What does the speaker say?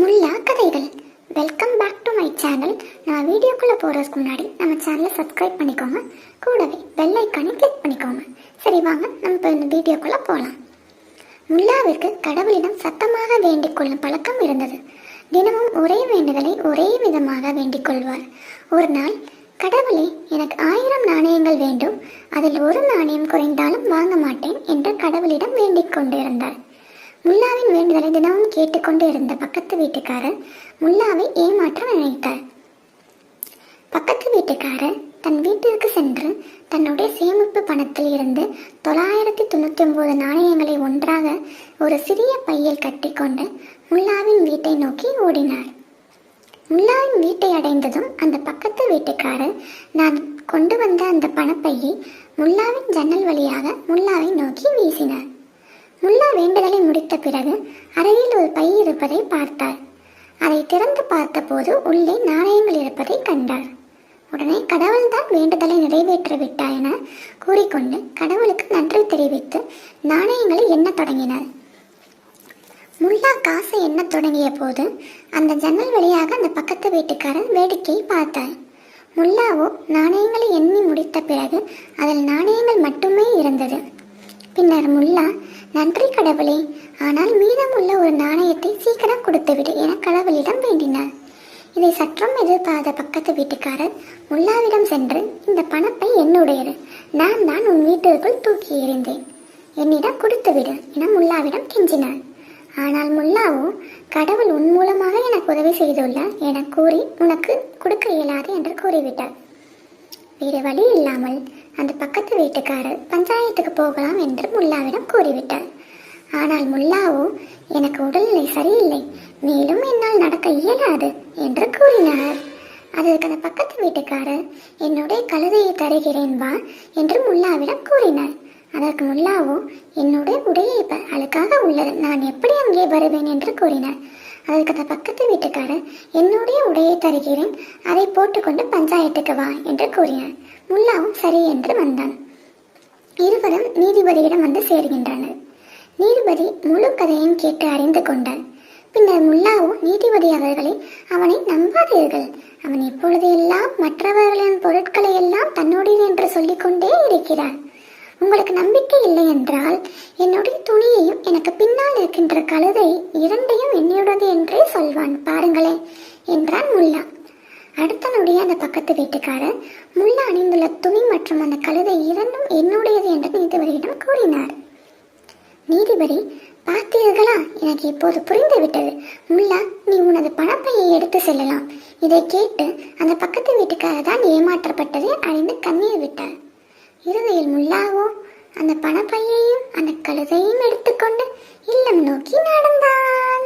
முல்லா கதைகள். Welcome back to my channel நான் வீடியோக்குள்ளே போகிறதுக்கு முன்னாடி நம்ம சேனலை சப்ஸ்கிரைப் பண்ணிக்கோங்க. கூடவே பெல் ஐக்கானை கிளிக் பண்ணிக்கோங்க. சரி வாங்க நம்ம இப்போ இந்த வீடியோக்குள்ளே போகலாம் முல்லாவிற்கு கடவுளிடம் சத்தமாக வேண்டிக் கொள்ளும் பழக்கம் இருந்தது. தினமும் ஒரே வேண்டுதலை ஒரே விதமாக வேண்டிக் கொள்வார். ஒரு நாள் கடவுளே எனக்கு ஆயிரம் நாணயங்கள் வேண்டும். அதில் ஒரு நாணயம் குறைந்தாலும் வாங்க மாட்டேன் என்று கடவுளிடம் வேண்டிக் கொண்டிருந்தார். முல்லாவின் வேண்டுதலை தினமும் கேட்டுக்கொண்டு இருந்த பக்கத்து வீட்டுக்காரர் முல்லாவை ஏமாற்ற நினைத்தார். பக்கத்து வீட்டுக்காரர் தன் வீட்டிற்கு சென்று தன்னுடைய சேமிப்பு பணத்தில் இருந்து தொள்ளாயிரத்தி தொண்ணூற்றி ஒன்பது நாணயங்களை ஒன்றாக ஒரு சிறிய பையில் கட்டிக்கொண்டு முல்லாவின் வீட்டை நோக்கி ஓடினார். முல்லாவின் வீட்டை அடைந்ததும் அந்த பக்கத்து வீட்டுக்காரர் நான் கொண்டு வந்த அந்த பணப்பையை முல்லாவின் ஜன்னல் வழியாக முல்லாவை நோக்கி வீசினார். முல்லா வேண்டுதலை முடித்த பிறகு அறையில் ஒரு பை இருப்பதை பார்த்தார் அதை திறந்து பார்த்தபோது உள்ளே நாணயங்கள் இருப்பதை கண்டார் உடனே கடவுள்தான் வேண்டுதலை நிறைவேற்ற விட்டார் என கூறிக்கொண்டு கடவுளுக்கு நன்றி தெரிவித்து நாணயங்களை எண்ணத் தொடங்கினார் முல்லா காசை எண்ணத் தொடங்கிய போது அந்த ஜன்னல் வழியாக அந்த பக்கத்து வீட்டுக்காரர் வேடிக்கையை பார்த்தார். முல்லாவோ நாணயங்களை எண்ணி முடித்த பிறகு அதில் நாணயங்கள் மட்டுமே இருந்தது. பின்னர் முல்லா நன்றி கடவுளே. ஆனால் மீதமுள்ள ஒரு நாணயத்தை சீக்கிரம் கொடுத்துவிடு என கடவுளிடம் வேண்டினார். இதை சற்றும் எதிர்பார்த்த பக்கத்து வீட்டுக்காரர் முல்லாவிடம் சென்று இந்த பணப்பை என்னுடையது. நான் தான் உன் வீட்டிற்குள் தூக்கி எறிந்தேன். என்னிடம் கொடுத்துவிடு என முல்லாவிடம் கெஞ்சினார். ஆனால் முல்லாவோ கடவுள் உன் மூலமாக எனக்கு உதவி செய்துள்ளார் என கூறி உனக்கு கொடுக்க இயலாது என்று கூறிவிட்டார். வேறு வழி இல்லாமல் அந்த பக்கத்து வீட்டுக்காரர் பஞ்சாயத்துக்கு போகலாம் என்று முல்லாவிடம் கூறிவிட்டார். ஆனால் முல்லாவோ எனக்கு உடல்நிலை சரியில்லை. மேலும் என்னால் நடக்க இயலாது என்று கூறினார். அதற்கு அந்த பக்கத்து வீட்டுக்காரர் என்னுடைய கழுதையை தருகிறேன் வா என்று முல்லாவிடம் கூறினார். அதற்கு முல்லாவோ என்னுடைய உடையை அழுக்காக உள்ளது. நான் எப்படி அங்கே வருவேன்? என்று கூறினார். அதற்கு அந்த பக்கத்து வீட்டுக்காரர் என்னுடைய உடையை தருகிறேன். அதை போட்டுக்கொண்டு பஞ்சாயத்துக்கு வா என்று கூறினார். முல்லாவும் சரி என்று வந்தான். இருவரும் நீதிபதியிடம் வந்து சேர்கின்றனர். நீதிபதி முழு கதையும் கேட்டு அறிந்து கொண்டார். பின்னர் முல்லாவும் நீதிபதி அவர்களை அவனை நம்பாதீர்கள். அவன் இப்பொழுது எல்லாம் மற்றவர்களின் பொருட்களை எல்லாம் தன்னுடையது என்று சொல்லிக்கொண்டே இருக்கிறார் உங்களுக்கு நம்பிக்கை இல்லை என்றால் என்னுடைய துணியையும் எனக்கு பின்னால் இருக்கின்ற கழுதை இரண்டையும் என்னுடையது என்றே சொல்வான். பாருங்களேன் என்றான் முல்லா. அடுத்த நொடிய அந்த பக்கத்து வீட்டுக்காரர் முல்லா அணிந்துள்ள துணி மற்றும் அந்த கழுதை இரண்டும் என்னுடையது என்று நீதிபதியிடம் கூறினார். நீதிபதி பார்த்தீர்களா? எனக்கு இப்போது புரிந்துவிட்டது. முல்லா நீ உனது பணப்பையை எடுத்து செல்லலாம். இதை கேட்டு அந்த பக்கத்து வீட்டுக்காரர் தான் ஏமாற்றப்பட்டதை அறிந்து கண்ணீர் விட்டார். இறுதியில் முல்லாவோ அந்த பணப்பையையும் அந்த கழுதையும் எடுத்துக்கொண்டு இல்லம் நோக்கி நடந்தான்